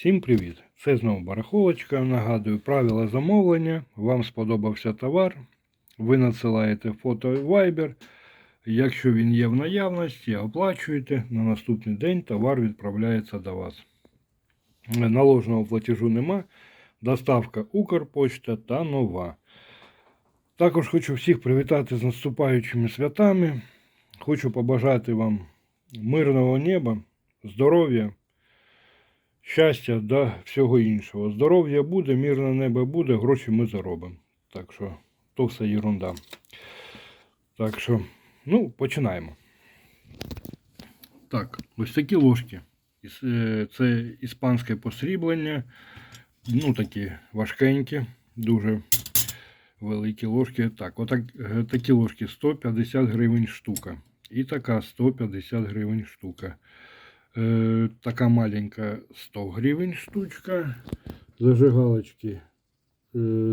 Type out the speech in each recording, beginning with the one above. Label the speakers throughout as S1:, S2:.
S1: Всім привіт! Це знову барахолочка. Нагадую правила замовлення. Вам сподобався товар. Ви надсилаєте фото в Viber. Якщо він є в наявності, оплачуєте. На наступний день товар відправляється до вас. Наложеного платежу нема. Доставка Укрпочта та нова. Також хочу всіх привітати з наступаючими святами. Хочу побажати вам мирного неба, здоров'я, щастя та всього іншого. Здоров'я буде, мирне небо буде, гроші ми заробимо. Так що то все ерунда. Так що, ну, починаємо. Так, ось такі ложки. Е, Це іспанське посріблення. Ну, такі важкенькі, дуже великі ложки. Так, отак, е, такі ложки 150 гривень штука. І така 150 гривень штука. Е, така маленька 100 гривень штучка. Зажигалочки е,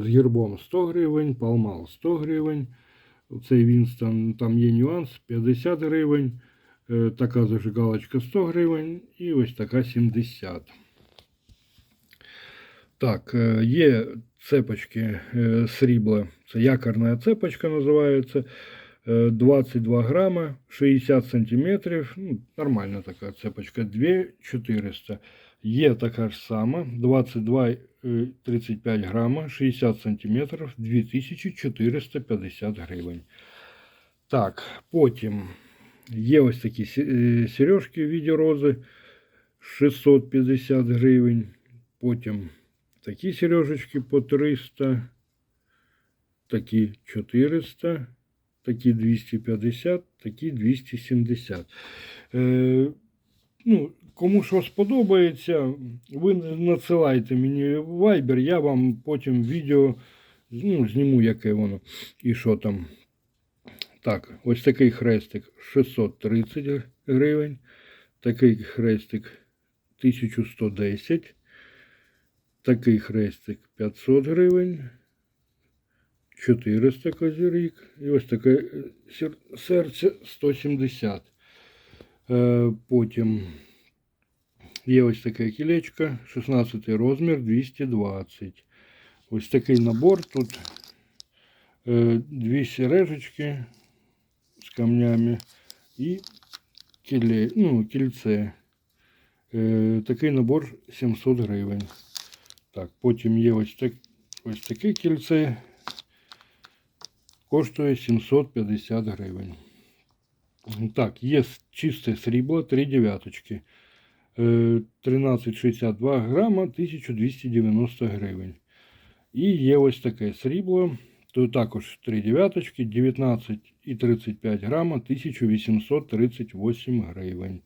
S1: з гербом 100 гривень, палмал 100 гривень. Цей Вінстон, там є нюанс 50 гривень. Е, така зажигалочка 100 гривень і ось така 70. Так, е, є цепочки срібла. Це якорна цепочка називається. Е, 22 грама, 60 сантиметрів. Ну, нормальна така цепочка. 2400. Є така ж сама. 22 е, 35 грама, 60 сантиметрів, 2450 гривень. Так, потім є ось такі е, сережки в віді рози 650 гривень. Потім такі сережечки по 300, такі 400, такі 250, такі 270. Е, ну, кому що сподобається, ви надсилайте мені в Viber, я вам потім відео ну, зніму, яке воно і що там. Так, ось такий хрестик 630 гривень, такий хрестик 1110, такий хрестик 500 гривень, 400 козирік і ось таке е, сер- серце 170. Е, Потім є ось таке кілечко, 16 розмір 220. Ось такий набор тут. е, Дві сережечки з камнями і кіле, ну, кільце. Е, Такий набор 700 гривень. Так, потім є ось, так, ось таке кільце. Коштує 750 гривень. Так, є чисте срібло, 3 дев'яточки. Е, 13,62 грама, 1290 гривень. І є ось таке срібло. То також 3 дев'яточки, 19,35 грама, 1838 гривень.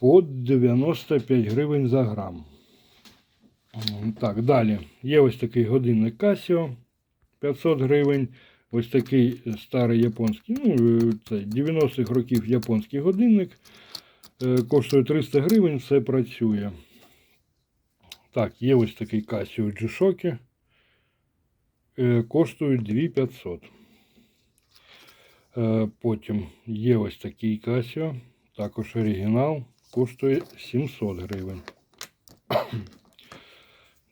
S1: По 95 гривень за грам. Так, далі. Є ось такий годинник Casio 500 гривень. Ось такий старий японський, ну, е, це 90-х років японський годинник. Е, Коштує 300 гривень, все працює. Так, є ось такий Casio G-Shock. Е, Коштує 2500. Е, Потім є ось такий Casio, також оригінал, коштує 700 гривень.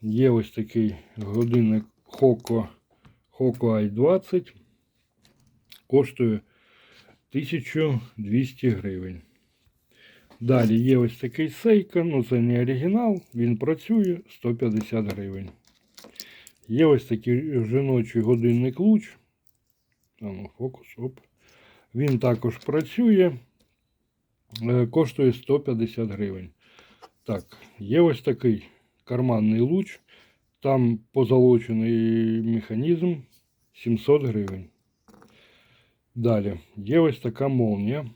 S1: Є ось такий годинник Hoco, Hoco i20, коштує 1200 гривень. Далі є ось такий Seiko, ну це не оригінал, він працює 150 гривень. Є ось такий жіночий годинник луч. Ну, фокус, оп. Він також працює, е, коштує 150 гривень. Так, є ось такий карманний луч. Там позолочений механізм 700 гривень. Далі є ось така молнія.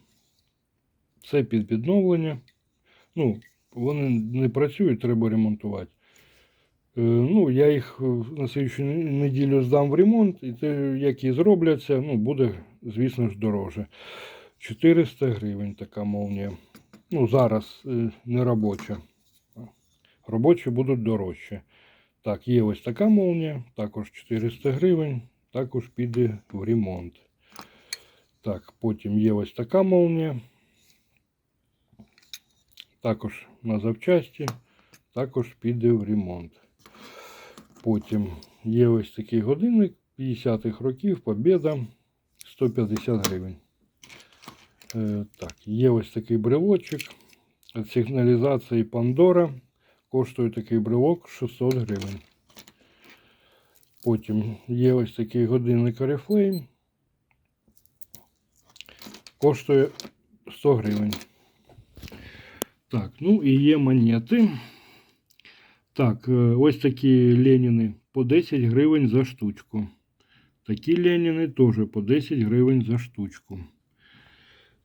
S1: Це під відновлення. Ну, вони не працюють, треба ремонтувати. Е, Ну, я їх е, на слідчу неділю здам в ремонт, і те, як і зробляться, ну, буде, звісно ж, дороже. 400 гривень така молнія. Ну, зараз е, не робоча. Робочі будуть дорожче. Так, є ось така молнія, також 400 гривень, також піде в ремонт. Так, потім є ось така молнія. Також на запчасті також піде в ремонт. Потім є ось такий годинник 50-х років, Побєда 150 гривень. Е, так, є ось такий брелочок від сигналізації Pandora. Коштує такий брелок 600 гривень. Потім є ось такий годинник Oriflame. Коштує 100 гривень. Так, ну і є монети. Так, е, ось такі Леніни по 10 гривень за штучку. Такі Леніни теж по 10 гривень за штучку.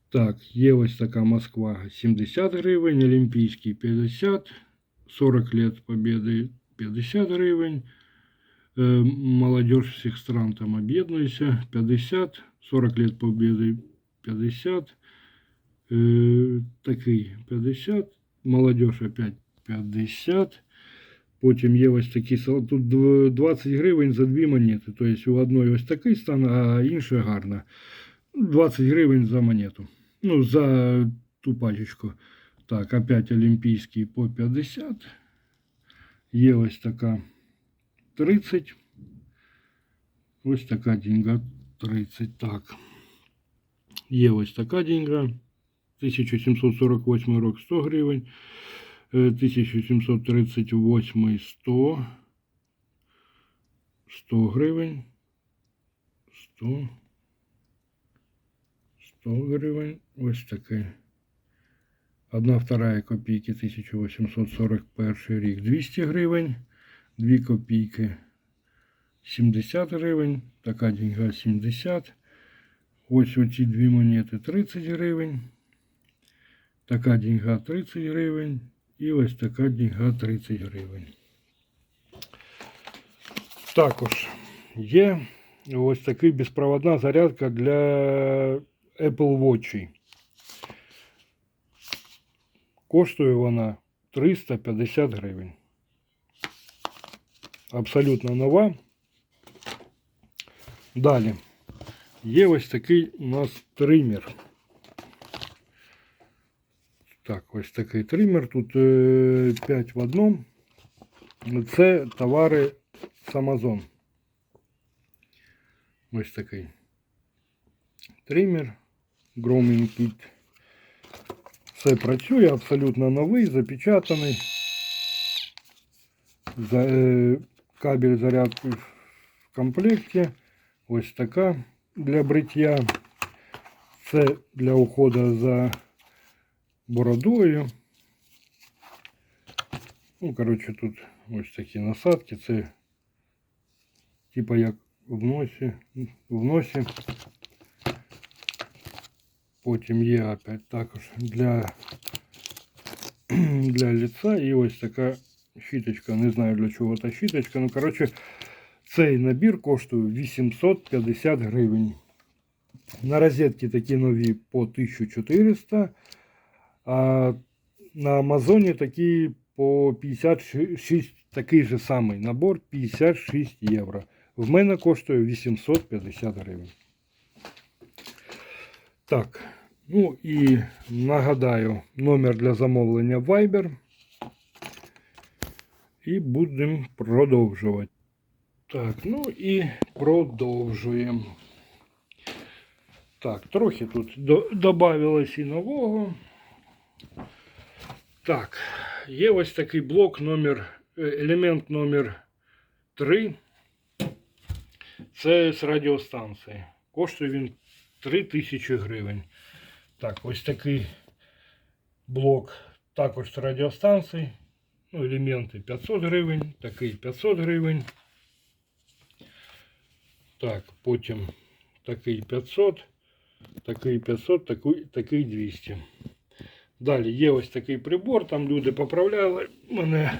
S1: Так, є ось така Москва 70 гривень, Олімпійський 50, 40 лет Победы 50 гривень. Э, Молодежь всех стран там объединуйся 50, 40 лет Победы 50, Э, такий 50, молодежь опять 50. Потім є ось такі сал- тут дв- 20 гривень за дві монети. Тобто у одної ось такий стан, а інша гарна. 20 гривень за монету. Ну, за ту пачечку. Так, опять олімпійський по 50. Є ось така 30. Ось така деньга 30. Так. Є ось така деньга. 1748 рок 100 гривень. Е, 1738 100. 100 гривень. 100. 100 гривень. Ось таке. Одна вторая копійки 1841 рік 200 гривень. 2 копійки 70 гривень. Така деньга 70. Ось оці дві монети 30 гривень. Така деньга 30 гривень. І ось така деньга 30 гривень. Також є ось така безпроводна зарядка для Apple Watch. Коштує вона 350 гривень. Абсолютно нова. Далі. Є ось такий у нас тример. Так, ось такий тример. Тут 5 в одному. Це товари з Amazon. Ось такий тример. Grooming Kit. Все працює, абсолютно новий, запечатаний. За, е, кабель зарядки в комплекті. Ось така для бриття. Це для уходу за бородою. Ну, коротше, тут ось такі насадки. Це типа як в носі. В носі. Потім є опять також для, для лица. І ось така щіточка. Не знаю для чого та щіточка. Ну, коротше, цей набір коштує 850 гривень. На розетки такі нові по 1400. А на Амазоні такі по 56, такий же самий набор 56 євро. В мене коштує 850 гривень. Так, Ну і нагадаю, номер для замовлення Viber. І будемо продовжувати. Так, ну і продовжуємо. Так, трохи тут до, добавилось і нового. Так, є ось такий блок номер, е, елемент номер 3. Це з радіостанції. Коштує він 3000 гривень. Так, ось такий блок також з радіостанції. Ну, елементи 500 гривень, такий 500 гривень. Так, потім такий 500, такий 500, такий, такий 200. Далі є ось такий прибор, там люди поправляли мене.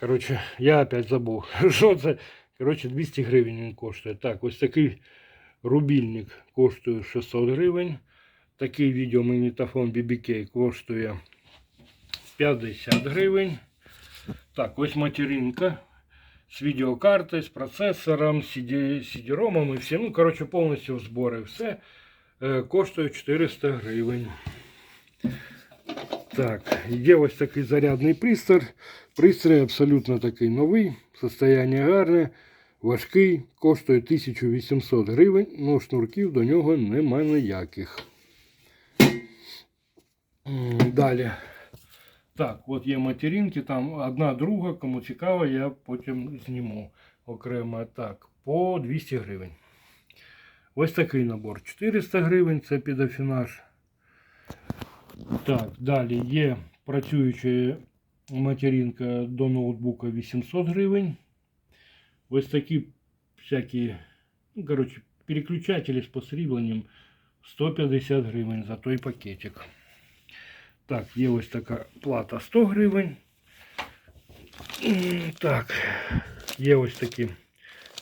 S1: Коротше, я опять забув. Що це? Коротше, 200 гривень він коштує. Так, ось такий рубільник коштує 600 гривень. Такий відеомагнітофон BBK коштує 50 гривень. Так, ось материнка з відеокарти, з процесором, CD-ромом і всім. Ну, коротше, повністю в збори все. Е, Коштує 400 гривень. Так, є ось такий зарядний пристрій. Пристрій абсолютно такий новий, состояння гарне, важкий, коштує 1800 гривень, але шнурків до нього нема ніяких. Далі. Так, от є материнки, там одна друга, кому цікаво, я потім зніму окремо. Так, по 200 гривень. Ось такий набор. 400 гривень, це під афінаж. Так, далі є працююча материнка до ноутбука 800 гривень. Ось такі всякі, ну, коротше, переключателі з посрібленням 150 гривень за той пакетик. Так, є ось така плата 100 гривень. Так, є ось такі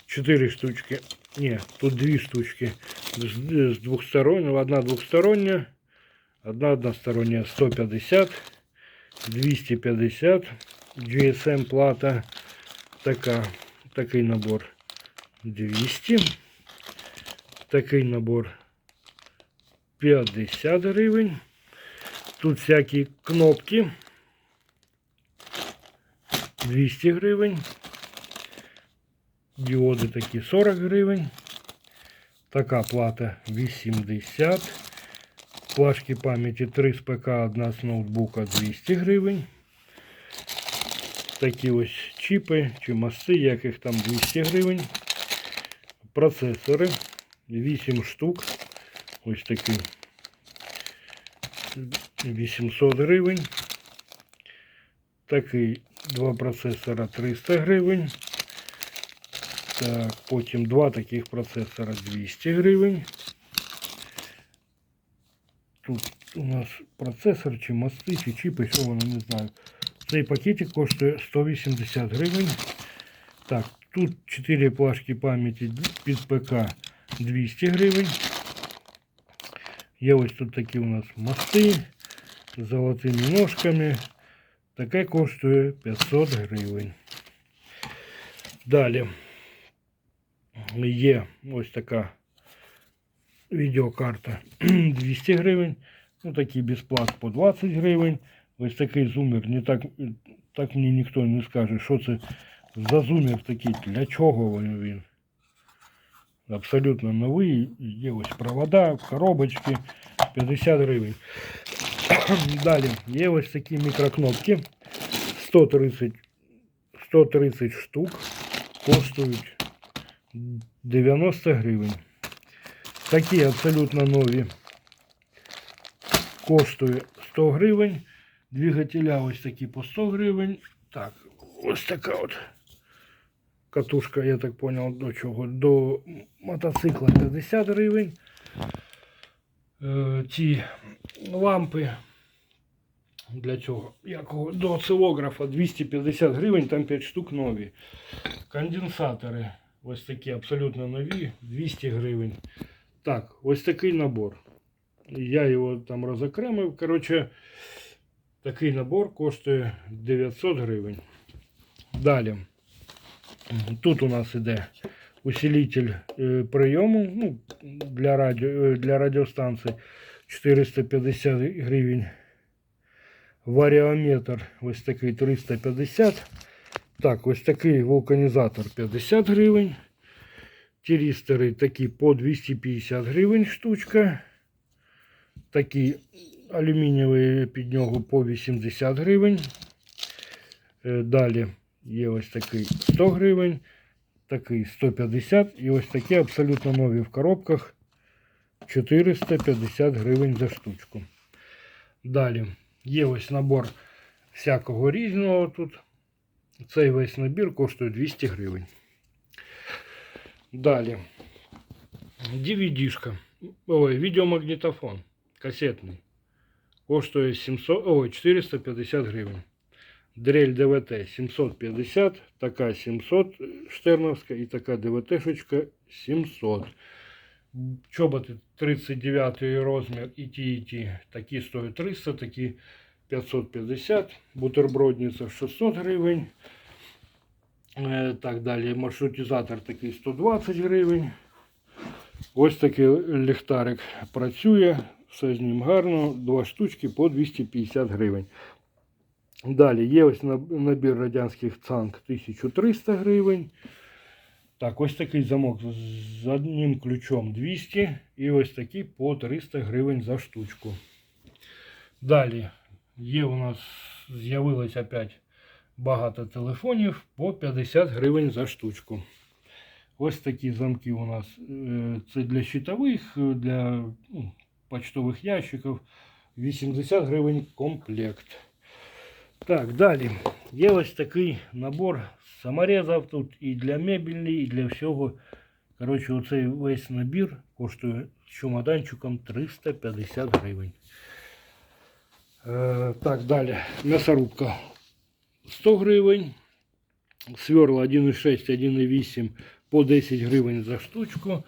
S1: 4 штучки. Ні, тут 2 штучки з, з двохстороннього, одна двохстороння. Одна односторонняя 150, 250, GSM плата, така, такий набор 200, такий набор 50 гривень. Тут всякі кнопки 200 гривень. Діоди такі 40 гривень. Така плата 80 Флажки пам'яті 3 з ПК, одна з ноутбука 200 гривень. Такі ось чіпи чи мости, яких там 200 гривень. Процесори 8 штук. Ось такі 800 гривень. Такий два процесора 300 гривень. Так, потім два таких процесора 200 гривень. Тут у нас процесор, чи мости, чи чіпи, що воно не знаю. Цей пакетик коштує 180 гривень. Так, тут 4 плашки пам'яті під ПК 200 гривень. Є ось тут такі у нас мости з золотими ножками. Таке коштує 500 гривень. Далі є ось така відеокарта 200 гривень. Ну, такий безплат по 20 гривень. Ось такий зумер. Не так, так мені ніхто не скаже, що це за зумер такий, для чого він. він. Абсолютно новий. Є ось провода, коробочки 50 гривень. Далі є ось такі мікрокнопки 130, 130 штук. Коштують 90 гривень. Такі абсолютно нові. Коштує 100 гривень. Двигателя ось такі по 100 гривень. Так, ось така от Катушка, я так понял, до чого. До мотоцикла 50 гривень. Е, ці лампи для цього, якого, до осцилографа 250 гривень, там 5 штук нові. Конденсатори ось такі абсолютно нові, 200 гривень. Так, ось такий набор. Я його там розокремив. Коротше, такий набор коштує 900 гривень. Далі. Тут у нас іде усилитель е, прийому ну, для, радіо, е, для радіостанції 450 гривень. Варіометр ось такий 350. Так, ось такий вулканізатор 50 гривень. Тірістери такі по 250 гривень штучка. Такі алюмінієві під нього по 80 гривень. Е, Далі є ось такий 100 гривень, такий 150 і ось такі абсолютно нові в коробках 450 гривень за штучку. Далі є ось набор всякого різного тут. Цей весь набір коштує 200 гривень. Далі. DVD-шка. Ой, відеомагнітофон. Касетний. Коштує 700, ой, 450 гривень. Дрель ДВТ 750, така 700 штерновська і така ДВТ-шечка 700. Чоботи 39 розмір і ті, і ті. Такі стоять 300, такі 550. Бутербродниця 600 гривень. Е, Так, далі маршрутизатор такий 120 гривень. Ось такий ліхтарик працює. все з ним гарно. Два штучки по 250 гривень. Далі є ось набір радянських цанк 1300 гривень. Так, ось такий замок з- одним ключом 200 і ось такий по 300 гривень за штучку. Далі є у нас з'явилось опять багато телефонів по 50 гривень за штучку. Ось такі замки у нас. е, Це для щитових, е, для ну, почтових ящиків. 80 гривень комплект. Так, далі. Є ось такий набор саморезів тут і для мебельні, і для всього. Коротше, оцей весь набір коштує з чемоданчиком 350 гривень. Е, так, далі. М'ясорубка 100 гривень. Сверла 1,6, 1,8 по 10 гривень за штучку.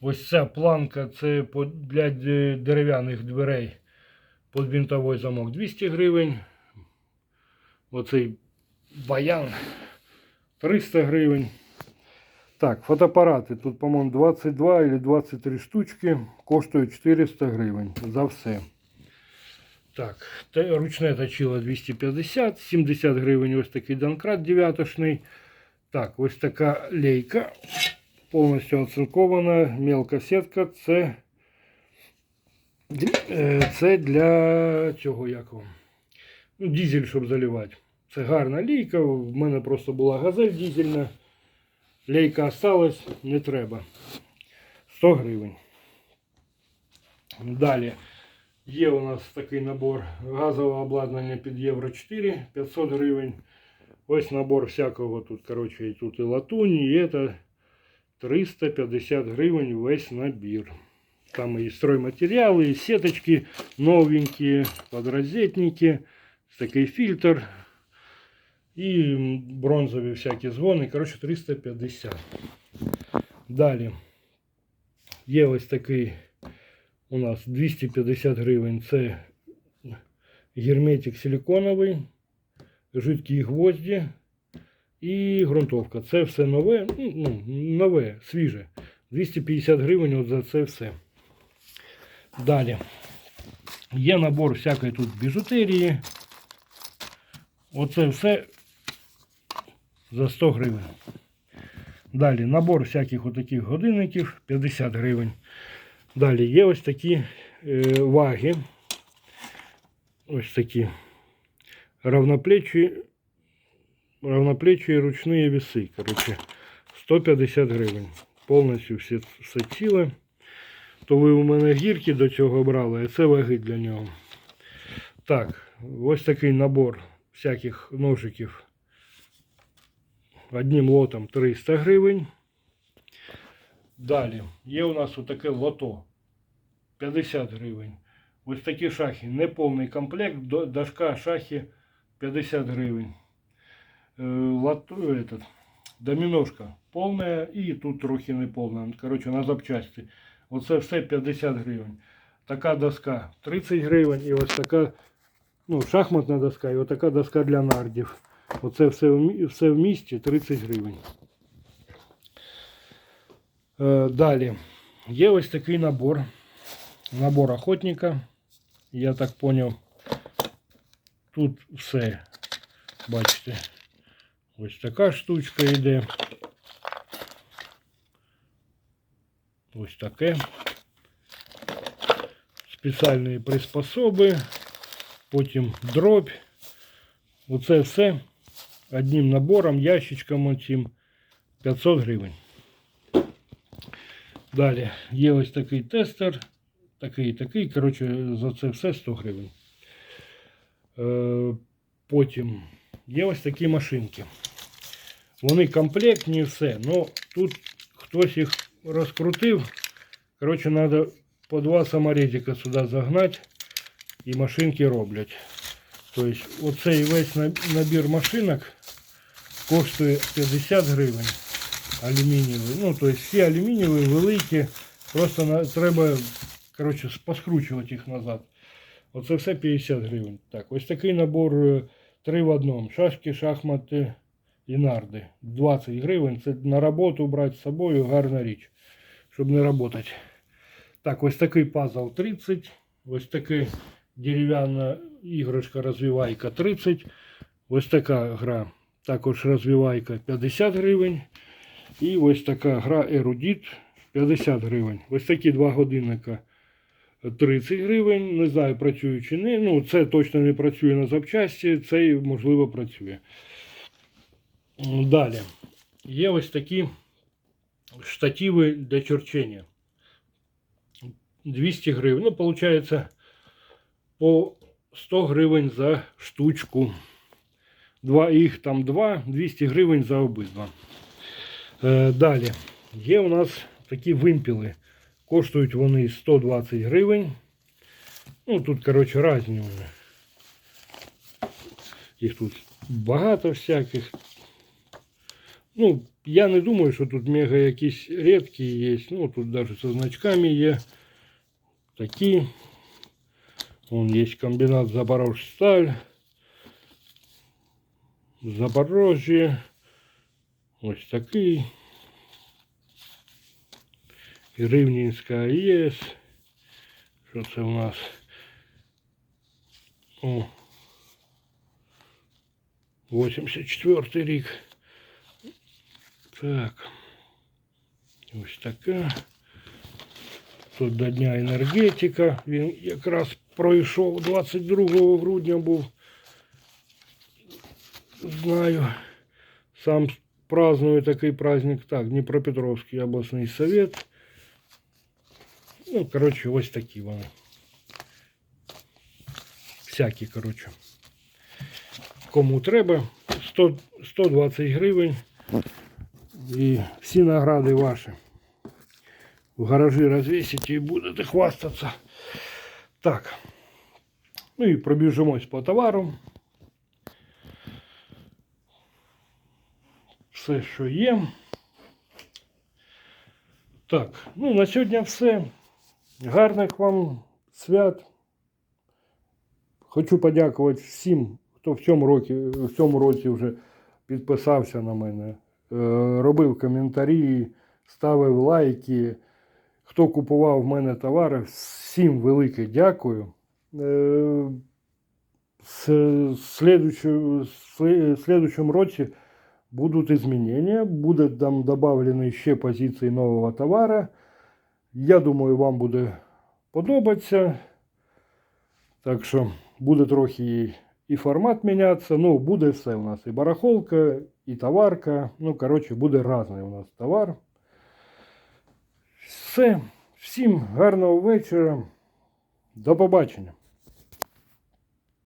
S1: Ось ця планка це для дерев'яних дверей під винтовий замок 200 гривень. Оцей баян 300 гривень. Так, фотоапарати. Тут, по-моєму, 22 или 23 штучки. Коштують 400 гривень за все. Так, ручне точило 250, 70 гривень ось такий донкрат дев'ятошний. Так, ось така лейка. Повністю оцинкована. Мелка сітка. Це, е, це для цього як вам? Ну, дизель, щоб заливати. Це гарна лейка. В мене просто була газель дизельна. Лейка осталась, не треба. 100 гривень. Далі. Є у нас такий набор газового обладнання під Євро 4, 500 гривень. Ось набор всякого тут, коротше, і тут і латунь, і це 350 гривень весь набір. Там і стройматеріали, і сеточки новенькі, подрозетники, Такий фільтр. І бронзові всякі згони. Коротше, 350. Далі. Є ось такий у нас 250 гривень. Це герметик силиконовий, жидкі гвозді і ґрунтовка. Це все нове, ну, нове, свіже. 250 гривень от за це все. Далі. Є набор всякої тут біжутерії. Оце все за 100 гривень. Далі набор всяких отаких годинників 50 гривень. Далі є ось такі е, ваги. Ось такі равноплечі, равноплечі ручні веси. Коротше, 150 гривень. Повністю все, все ціле. То ви у мене гірки до цього брали, а це ваги для нього. Так, ось такий набор всяких ножиків. Одним лотом 300 гривень. Далі є у нас отаке лото 50 гривень. Ось такі шахи. Неповний комплект, дошка шахи 50 гривень. Е, Лото, этот, доміношка повна і тут трохи не повна. Коротше, на запчасті. Оце все 50 гривень. Така доска 30 гривень і ось така ну, шахматна доска і ось така доска для нардів. Оце все, в мі- все в місті 30 гривень. Е, Далі. Є ось такий набор. Набор охотника. Я так поняв. Тут все. Бачите. Ось така штучка йде. Ось таке. Спеціальні приспособи. Потім дробь. Оце все одним набором, ящичком оцим 500 гривень. Далі є ось такий тестер, такий такий. Коротше, за це все 100 гривень. Е, потім є ось такі машинки. Вони комплектні, все. Ну тут хтось їх розкрутив. Коротше, треба по два саморезика сюди загнати і машинки роблять. Тобто, оцей весь набір машинок коштує 50 гривень алюмінієвий. Ну, тобто всі алюмінієві, великі. Просто треба коротше, поскручувати їх назад. Оце все 50 гривень. Так, ось такий набор е, три в одному. Шашки, шахмати і нарди. 20 гривень. Це на роботу брати з собою гарна річ, щоб не працювати. Так, ось такий пазл 30. Ось таке дерев'яна іграшка розвивайка 30. Ось така гра також розвивайка 50 гривень. І ось така гра Ерудіт 50 гривень. Ось такі два годинника 30 гривень. Не знаю, працює чи не. Ну, це точно не працює на запчасті, цей, можливо, працює. Далі. Є ось такі штативи для черчення. 200 гривень. Ну, виходить, по 100 гривень за штучку. Два, їх там два, 200 гривень за обидва. Е, далі. Є у нас такі вимпіли. Коштують вони 120 гривень. Ну, тут, коротше, різні вони. Їх тут багато всяких. Ну, я не думаю, що тут мега якісь рідкі є. Ну, тут навіть со значками є. Такі. Вон є комбінат Запорожсталь. Запорожжя. Ось такий. І Рівненська АЕС. Що це у нас? О. 84 рік. Так. Ось така. Тут до Дня енергетика. Він якраз Пройшов 22 грудня був. Знаю. Сам праздную такий праздник. Так, Дніпропетровський обласний совет. Ну, коротше, ось такі вони. Всякі, коротше. Кому треба. 100, 120 гривень. І всі награди ваші. В гаражі розвісите і будете хвастатися. Так. Ну і пробіжимось по товару. Все, що є. Так, ну на сьогодні все. Гарних вам свят. Хочу подякувати всім, хто в цьому році, в цьому році вже підписався на мене, е, робив коментарі, ставив лайки. Хто купував в мене товари, всім велике дякую. С слідуючу- слі- слідуючому році будуть изменения, буде там добавлені ще позиції нового товару. Я думаю, вам буде подобатися. Так що буде трохи і формат мінятися. Ну, буде все у нас. І барахолка, і товарка. Ну, коротше, буде різний у нас товар. Все. Всім гарного вечора. До побачення.